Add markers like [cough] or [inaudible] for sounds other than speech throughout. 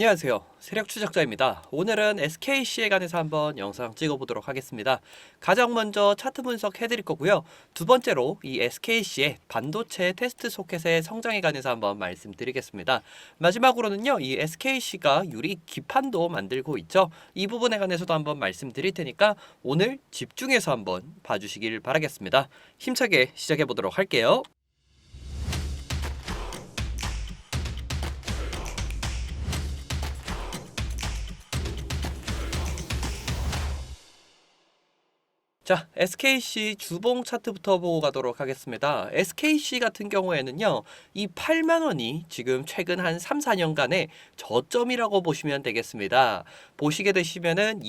안녕하세요. 세력 추적자입니다. 오늘은 SKC에 관해서 한번 영상 찍어보도록 하겠습니다. 가장 먼저 차트 분석 해드릴 거고요. 두 번째로 이 SKC의 반도체 테스트 소켓의 성장에 관해서 한번 말씀드리겠습니다. 마지막으로는요, 이 SKC가 유리 기판도 만들고 있죠. 이 부분에 관해서도 한번 말씀드릴 테니까 오늘 집중해서 한번 봐주시길 바라겠습니다. 힘차게 시작해 보도록 할게요. 자, SKC 주봉 차트부터 보고 가도록 하겠습니다. SKC 같은 경우에는요, 이 8만 원이 지금 최근 한 3, 4년간의 저점이라고 보시면 되겠습니다. 보시게 되시면은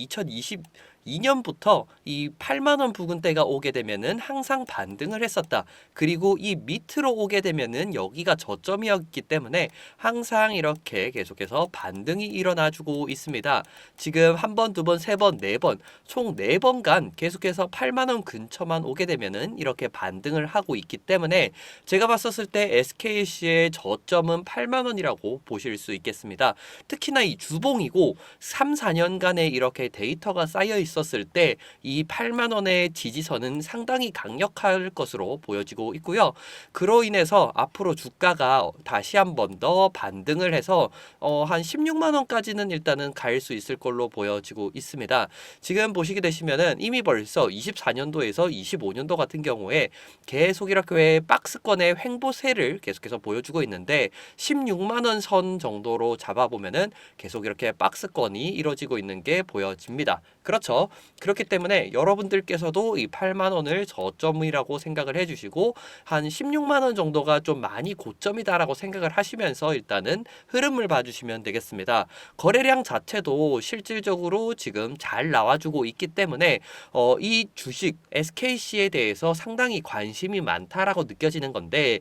2022년부터 이 8만 원 부근대가 오게 되면은 항상 반등을 했었다. 그리고 이 밑으로 오게 되면은 여기가 저점이었기 때문에 항상 이렇게 계속해서 반등이 일어나 주고 있습니다. 지금 한 번, 두 번, 세 번, 네 번, 총 네 번간 계속해서 8만 원 근처만 오게 되면은 이렇게 반등을 하고 있기 때문에 제가 봤었을 때 SKC의 저점은 8만 원이라고 보실 수 있겠습니다. 특히나 이 주봉이고 3, 4년간의 이렇게 데이터가 쌓여 있 었을 때 이 8만 원의 지지선은 상당히 강력할 것으로 보여지고 있고요. 그로 인해서 앞으로 주가가 다시 한 번 더 반등을 해서 어, 한 16만 원까지는 일단은 갈 수 있을 걸로 보여지고 있습니다. 지금 보시게 되시면은 이미 벌써 24년도에서 25년도 같은 경우에 계속 이렇게 박스권의 횡보세를 계속해서 보여주고 있는데 16만 원 선 정도로 잡아보면은 계속 이렇게 박스권이 이루어지고 있는 게 보여집니다. 그렇죠. 그렇기 때문에 여러분들께서도 이 8만 원을 저점이라고 생각을 해주시고 한 16만 원 정도가 좀 많이 고점이다라고 생각을 하시면서 일단은 흐름을 봐주시면 되겠습니다. 거래량 자체도 실질적으로 지금 잘 나와주고 있기 때문에 어, 이 주식 SKC에 대해서 상당히 관심이 많다라고 느껴지는 건데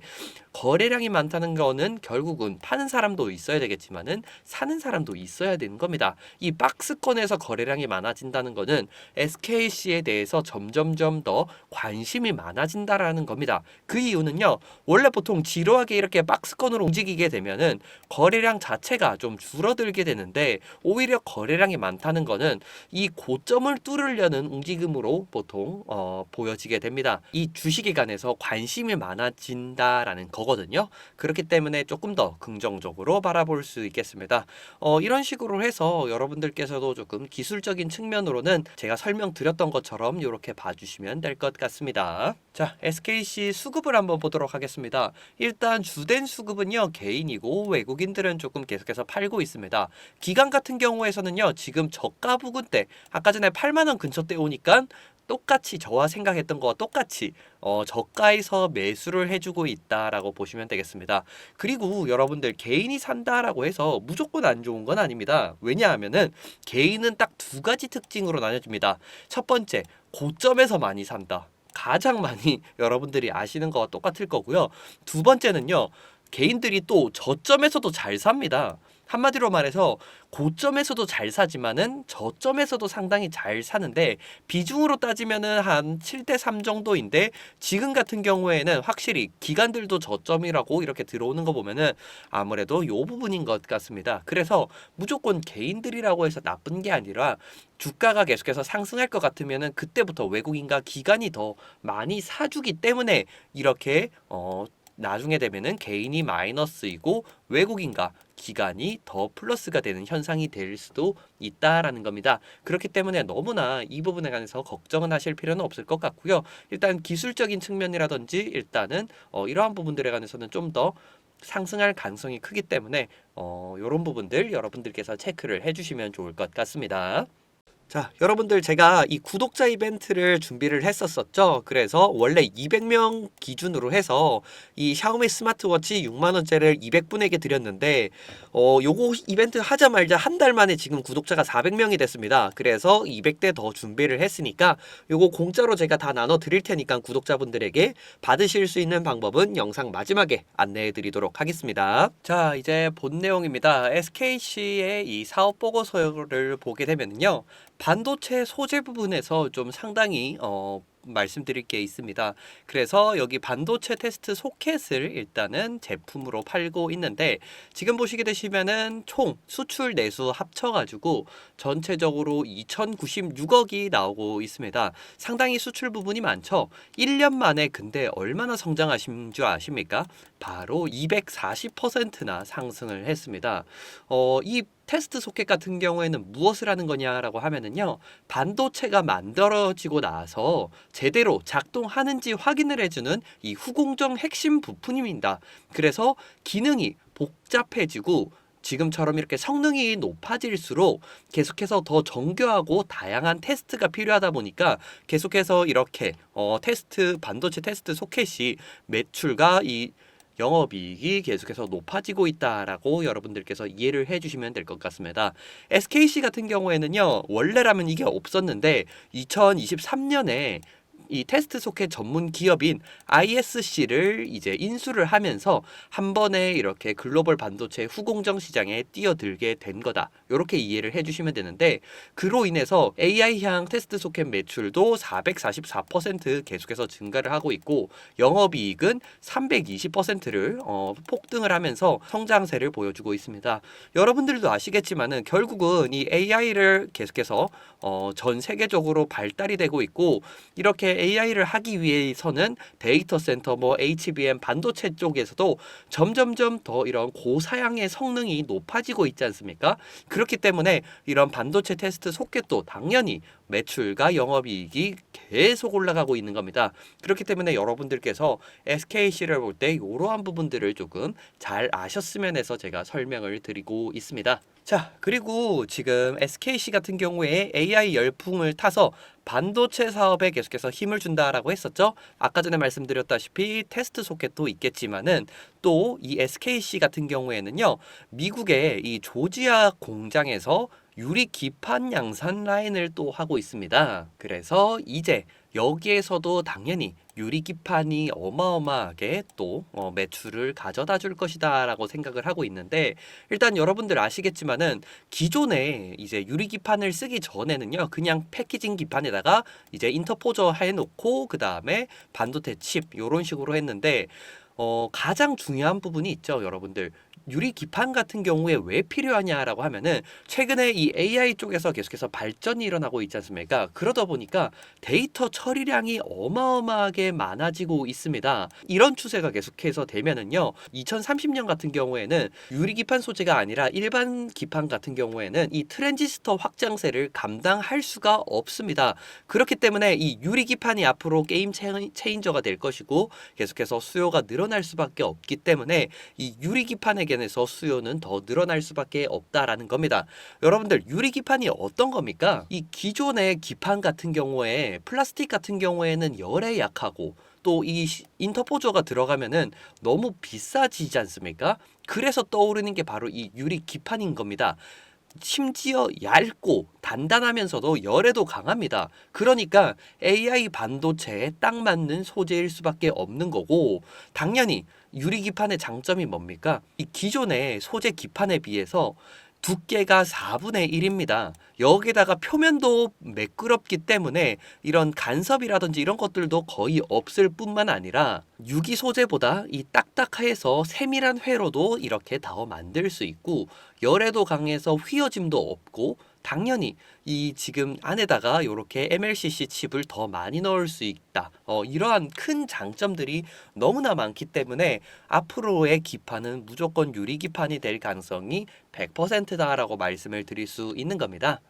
거래량이 많다는 거는 결국은 파는 사람도 있어야 되겠지만은 사는 사람도 있어야 되는 겁니다. 이 박스권에서 거래량이 많아진다는 거는 SKC에 대해서 점점점 더 관심이 많아진다라는 겁니다. 그 이유는요. 원래 보통 지루하게 이렇게 박스권으로 움직이게 되면은 거래량 자체가 좀 줄어들게 되는데 오히려 거래량이 많다는 거는 이 고점을 뚫으려는 움직임으로 보통 어, 보여지게 됩니다. 이 주식에 관해서 관심이 많아진다라는 거거든요. 그렇기 때문에 조금 더 긍정적으로 바라볼 수 있겠습니다. 어, 이런 식으로 해서 여러분들께서도 조금 기술적인 측면으로는 제가 설명드렸던 것처럼 이렇게 봐주시면 될 것 같습니다. 자, SKC 수급을 한번 보도록 하겠습니다. 일단 주된 수급은요 개인이고 외국인들은 조금 계속해서 팔고 있습니다. 기간 같은 경우에서는요 지금 저가 부근대 아까 전에 8만 원 근처 때 오니까 똑같이 저와 생각했던 거와 똑같이 어, 저가에서 매수를 해주고 있다라고 보시면 되겠습니다. 그리고 여러분들 개인이 산다라고 해서 무조건 안 좋은 건 아닙니다. 왜냐하면은 개인은 딱 두 가지 특징으로 나눠집니다. 첫 번째 고점에서 많이 산다. 가장 많이 [laughs] 여러분들이 아시는 거와 똑같을 거고요. 두 번째는요. 개인들이 또 저점에서도 잘 삽니다. 한마디로 말해서 고점에서도 잘 사지만은 저점에서도 상당히 잘 사는데 비중으로 따지면은 한 7대 3 정도인데 지금 같은 경우에는 확실히 기관들도 저점이라고 이렇게 들어오는 거 보면은 아무래도 요 부분인 것 같습니다. 그래서 무조건 개인들이라고 해서 나쁜 게 아니라 주가가 계속해서 상승할 것 같으면은 그때부터 외국인과 기관이 더 많이 사주기 때문에 이렇게 어 나중에 되면은 개인이 마이너스이고 외국인과 기간이 더 플러스가 되는 현상이 될 수도 있다라는 겁니다. 그렇기 때문에 너무나 이 부분에 관해서 걱정은 하실 필요는 없을 것 같고요. 일단 기술적인 측면이라든지 일단은 어, 이러한 부분들에 관해서는 좀 더 상승할 가능성이 크기 때문에 어, 이런 부분들 여러분들께서 체크를 해주시면 좋을 것 같습니다. 자, 여러분들 제가 이 구독자 이벤트를 준비를 했었었죠. 그래서 원래 200명 기준으로 해서 이 샤오미 스마트워치 6만 원짜리를 200분에게 드렸는데 어 요거 이벤트 하자마자 한 달 만에 지금 구독자가 400명이 됐습니다. 그래서 200대 더 준비를 했으니까 요거 공짜로 제가 다 나눠 드릴 테니까 구독자분들에게 받으실 수 있는 방법은 영상 마지막에 안내해 드리도록 하겠습니다. 자, 이제 본 내용입니다. SKC의 이 사업 보고서를 보게 되면요. 반도체 소재 부분에서 좀 상당히 어 말씀드릴 게 있습니다. 그래서 여기 반도체 테스트 소켓을 일단은 제품으로 팔고 있는데 지금 보시게 되시면은 총 수출 내수 합쳐가지고 전체적으로 2,096억이 나오고 있습니다. 상당히 수출 부분이 많죠. 1년 만에 근데 얼마나 성장하신 줄 아십니까? 바로 240%나 상승을 했습니다. 어, 이 테스트 소켓 같은 경우에는 무엇을 하는 거냐라고 하면은요. 반도체가 만들어지고 나서 제대로 작동하는지 확인을 해주는 이 후공정 핵심 부품입니다. 그래서 기능이 복잡해지고 지금처럼 이렇게 성능이 높아질수록 계속해서 더 정교하고 다양한 테스트가 필요하다 보니까 계속해서 이렇게 어, 테스트 반도체 테스트 소켓이 매출과 이 영업이익이 계속해서 높아지고 있다라고 여러분들께서 이해를 해주시면 될 것 같습니다. SKC 같은 경우에는요 원래라면 이게 없었는데 2023년에 이 테스트 소켓 전문 기업인 ISC를 이제 인수를 하면서 한 번에 이렇게 글로벌 반도체 후공정 시장에 뛰어들게 된 거다. 이렇게 이해를 해주시면 되는데 그로 인해서 AI향 테스트 소켓 매출도 444% 계속해서 증가를 하고 있고 영업이익은 320%를 어, 폭등을 하면서 성장세를 보여주고 있습니다. 여러분들도 아시겠지만은 결국은 이 AI를 계속해서 어, 전 세계적으로 발달이 되고 있고 이렇게 AI를 하기 위해서는 데이터 센터 뭐 HBM 반도체 쪽에서도 점점점 더 이런 고사양의 성능이 높아지고 있지 않습니까? 그렇기 때문에 이런 반도체 테스트 소켓도 당연히 매출과 영업이익이 계속 올라가고 있는 겁니다. 그렇기 때문에 여러분들께서 SKC를 볼 때 이러한 부분들을 조금 잘 아셨으면 해서 제가 설명을 드리고 있습니다. 자, 그리고 지금 SKC 같은 경우에 AI 열풍을 타서 반도체 사업에 계속해서 힘을 준다라고 했었죠. 아까 전에 말씀드렸다시피 테스트 소켓도 있겠지만은 또 이 SKC 같은 경우에는요. 미국의 이 조지아 공장에서 유리 기판 양산 라인을 또 하고 있습니다. 그래서 이제 여기에서도 당연히 유리 기판이 어마어마하게 또 어, 매출을 가져다 줄 것이다라고 생각을 하고 있는데 일단 여러분들 아시겠지만은 기존에 이제 유리 기판을 쓰기 전에는요 그냥 패키징 기판에다가 이제 인터포저 해놓고 그 다음에 반도체 칩 이런 식으로 했는데 어, 가장 중요한 부분이 있죠 여러분들 유리 기판 같은 경우에 왜 필요하냐라고 하면은 최근에 이 AI 쪽에서 계속해서 발전이 일어나고 있지 않습니까? 그러다 보니까 데이터 처리량이 어마어마하게 많아지고 있습니다. 이런 추세가 계속해서 되면은요. 2030년 같은 경우에는 유리 기판 소재가 아니라 일반 기판 같은 경우에는 이 트랜지스터 확장세를 감당할 수가 없습니다. 그렇기 때문에 이 유리 기판이 앞으로 게임 체인- 체인저가 될 것이고 계속해서 수요가 늘어날 수밖에 없기 때문에 이 유리 기판에게 서 수요는 더 늘어날 수밖에 없다라는 겁니다. 여러분들 유리 기판이 어떤 겁니까? 이 기존의 기판 같은 경우에 플라스틱 같은 경우에는 열에 약하고 또 이 인터포저가 들어가면은 너무 비싸지지 않습니까? 그래서 떠오르는 게 바로 이 유리 기판인 겁니다. 심지어 얇고 단단하면서도 열에도 강합니다. 그러니까 AI 반도체에 딱 맞는 소재일 수밖에 없는 거고 당연히 유리 기판의 장점이 뭡니까? 이 기존의 소재 기판에 비해서 두께가 4분의 1입니다. 여기다가 표면도 매끄럽기 때문에 이런 간섭이라든지 이런 것들도 거의 없을 뿐만 아니라 유기 소재보다 이 딱딱해서 세밀한 회로도 이렇게 더 만들 수 있고 열에도 강해서 휘어짐도 없고 당연히 이 지금 안에다가 이렇게 MLCC 칩을 더 많이 넣을 수 있다. 어, 이러한 큰 장점들이 너무나 많기 때문에 앞으로의 기판은 무조건 유리 기판이 될 가능성이 100%다라고 말씀을 드릴 수 있는 겁니다.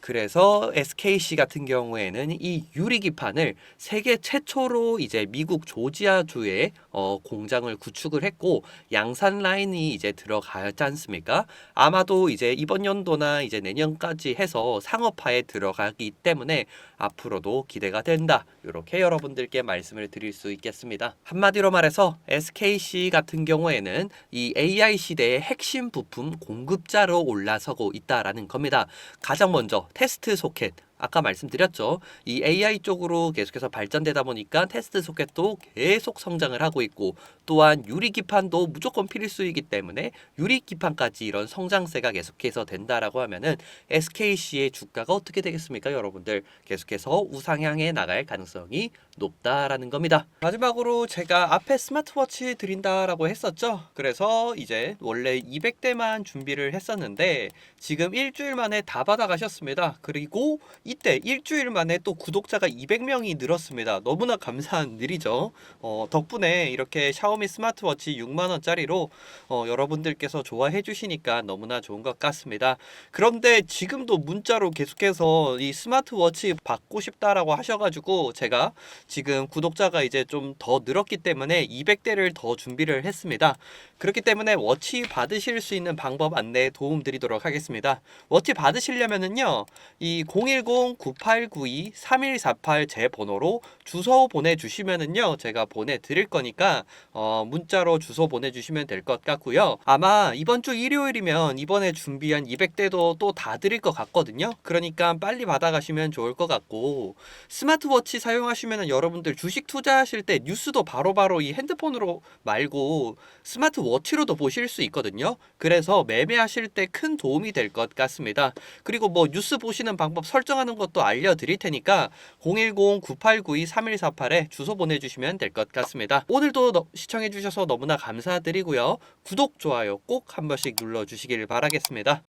그래서 SKC 같은 경우에는 이 유리 기판을 세계 최초로 이제 미국 조지아주에 어, 공장을 구축을 했고 양산 라인이 이제 들어가지 않습니까? 아마도 이제 이번 연도나 이제 내년까지 해서 상업화에 들어가기 때문에 앞으로도 기대가 된다. 이렇게 여러분들께 말씀을 드릴 수 있겠습니다. 한마디로 말해서 SKC 같은 경우에는 이 AI 시대의 핵심 부품 공급자로 올라서고 있다라는 겁니다. 가장 먼저 테스트 소켓 아까 말씀드렸죠. 이 AI 쪽으로 계속해서 발전되다 보니까 테스트 소켓도 계속 성장을 하고 있고 또한 유리 기판도 무조건 필수이기 때문에 유리 기판까지 이런 성장세가 계속해서 된다라고 하면은 SKC의 주가가 어떻게 되겠습니까, 여러분들? 계속해서 우상향해 나갈 가능성이 높다라는 겁니다. 마지막으로 제가 앞에 스마트워치 드린다라고 했었죠. 그래서 이제 원래 200대만 준비를 했었는데 지금 일주일 만에 다 받아가셨습니다. 그리고 이때 일주일 만에 또 구독자가 200명이 늘었습니다. 너무나 감사한 일이죠. 어, 덕분에 이렇게 샤오미 스마트워치 6만 원짜리로 어, 여러분들께서 좋아해 주시니까 너무나 좋은 것 같습니다. 그런데 지금도 문자로 계속해서 이 스마트워치 받고 싶다라고 하셔가지고 제가 지금 구독자가 이제 좀 더 늘었기 때문에 200대를 더 준비를 했습니다. 그렇기 때문에 워치 받으실 수 있는 방법 안내 도움 드리도록 하겠습니다. 워치 받으시려면은요, 이010-9892-3148 제 번호로 주소 보내주시면은요, 제가 보내드릴 거니까, 어, 문자로 주소 보내주시면 될 것 같고요. 아마 이번 주 일요일이면 이번에 준비한 200대도 또 다 드릴 것 같거든요. 그러니까 빨리 받아가시면 좋을 것 같고, 스마트워치 사용하시면 여러분들 주식 투자하실 때 뉴스도 바로 바로 이 핸드폰으로 말고 스마트워치로도 보실 수 있거든요. 그래서 매매하실 때 큰 도움이 될 것 같습니다. 그리고 뭐 뉴스 보시는 방법 설정 하는 것도 알려드릴 테니까 010-9892-3148에 주소 보내주시면 될 것 같습니다. 오늘도 너- 시청해주셔서 너무나 감사드리고요. 구독, 좋아요 꼭 한 번씩 눌러주시길 바라겠습니다.